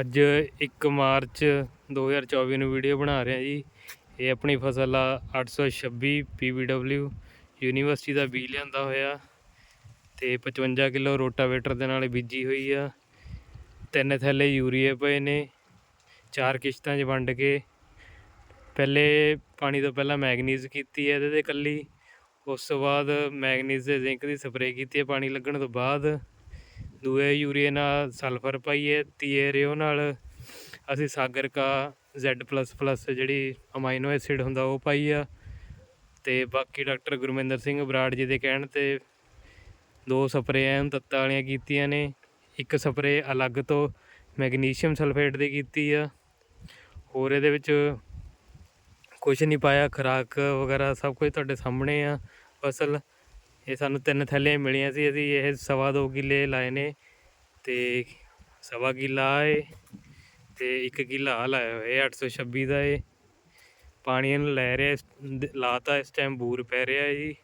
ਅੱਜ 1 ਮਾਰਚ 2024 ਨੂੰ ਵੀਡੀਓ ਬਣਾ ਰਿਹਾ ਜੀ। ਇਹ ਆਪਣੀ ਫਸਲ ਆ 826 ਪੀਵੀਡਬਲਿਊ ਯੂਨੀਵਰਸਿਟੀ ਦਾ ਬੀਜ ਲਿਆਂਦਾ ਹੋਇਆ। ਤੇ 55 ਕਿਲੋ ਰੋਟਾਵੇਟਰ ਦੇ ਨਾਲ ਬੀਜੀ ਹੋਈ ਆ। ਤਿੰਨ ਥੈਲੇ ਯੂਰੀਏ ਪਏ ਨੇ। ਚਾਰ ਕਿਸ਼ਤਾਂ 'ਚ ਵੰਡ ਕੇ। ਪਹਿਲੇ ਪਾਣੀ ਤੋਂ ਪਹਿਲਾਂ ਮੈਗਨੀਜ਼ ਕੀਤੀ ਹੈ ਇਹਦੇ ਤੇ ਕੱਲੀ ਉਸ ਤੋਂ ਬਾਅਦ ਮੈਗਨੀਜ਼ ਦੇ ਜ਼ਿੰਕ ਦੀ ਸਪਰੇਅ ਕੀਤੀ ਹੈ ਪਾਣੀ ਲੱਗਣ ਤੋਂ ਬਾਅਦ। ਦੂਏ ਯੂਰੀਏ ਨਾਲ ਸਲਫਰ ਪਾਈਏ, ਤੀਏ ਰਿਓ ਨਾਲ। ਅਸੀਂ ਸਾਗਰ ਕਾ Z++ ਜਿਹੜੀ ਅਮਾਈਨੋ ਐਸਿਡ ਹੁੰਦਾ ਉਹ ਪਾਈ ਆ। ਤੇ ਬਾਕੀ ਡਾਕਟਰ ਗੁਰਮਿੰਦਰ ਸਿੰਘ ਬਰਾੜ ਜੀ ਦੇ ਕਹਿਣ ਤੇ ਦੋ ਸਪਰੇਆਂ ਐਨ ਤੱਤਾਂ ਵਾਲੀਆਂ ਕੀਤੀਆਂ ਨੇ। ਇੱਕ ਸਪਰੇਅ ਅਲੱਗ ਤੋਂ ਮੈਗਨੀਸ਼ੀਅਮ ਸਲਫੇਟ ਦੀ ਕੀਤੀ ਆ। ਹੋਰ ਇਹਦੇ ਵਿੱਚ ਕੁਝ ਨਹੀਂ ਪਾਇਆ, ਖੁਰਾਕ ਵਗੈਰਾ ਸਭ ਕੁਝ ਤੁਹਾਡੇ ਸਾਹਮਣੇ ਆ। ਫਸਲ ਇਹ ਸਾਨੂੰ ਤਿੰਨ ਥੈਲੀਆਂ ਮਿਲੀਆਂ ਸੀ, ਅਸੀਂ ਇਹ ਸਵਾ ਦੋ ਕਿੱਲੇ ਲਾਏ ਨੇ ਤੇ ਸਵਾ ਕਿੱਲਾ ਏ ਤੇ ਇੱਕ ਕਿੱਲਾ ਲਾਇਆ ਹੋਇਆ 826 ਦਾ ਏ। ਪਾਣੀ ਇਹਨੂੰ ਲੈ ਰਿਹਾ ਇਸ- ਦ- ਲਾਤਾ ਇਸ ਟਾਈਮ ਬੂਰ ਪੈ ਰਿਹਾ ਜੀ।